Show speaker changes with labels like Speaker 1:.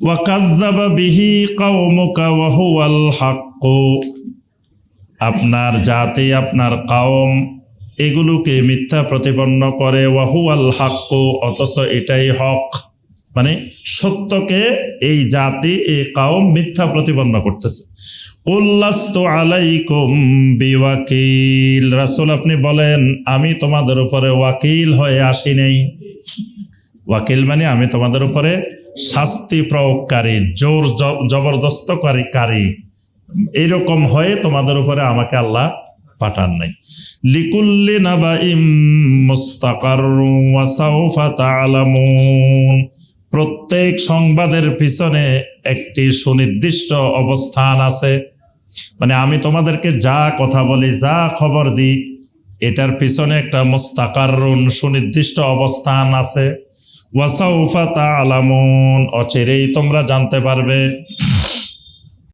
Speaker 1: ওয়াকাজ্জাবা বিহি কাওমুকা ওয়া হুয়াল হাক্ক। আপনার জাতি, আপনার কাওম, এগুলোকে মিথ্যা প্রতিপন্ন করে ওয়াহুয়াল হাক্ক, অথচ এটাই হক। মানে সত্যকে এই জাতি, এই কাওম মিথ্যা প্রতিপন্ন করতেছে। আলাইকুম রাসূল আপনি বলেন, আমি তোমাদের উপরে ওয়াকিল হয়ে আসি নাই। ওয়াকিল মানে আমি তোমাদের উপরে শাস্তি প্রয়োগকারী, জোর জবরদস্তকারী কারী এইরকম হয়ে তোমাদের উপরে আমাকে আল্লাহ পাঠান নাই। লিকুল্লি মুস্তাকার তা'লামুন প্রত্যেক সংবাদের পিছনে একটি সুনির্দিষ্ট অবস্থান আছে। মানে আমি তোমাদেরকে যা কথা বলি, যা খবর দিই, এটার পিছনে একটা মুস্তাকারুন সুনির্দিষ্ট অবস্থান আছে। ওয়াসাউফা তা আলামুন অচেরেই তোমরা জানতে পারবে।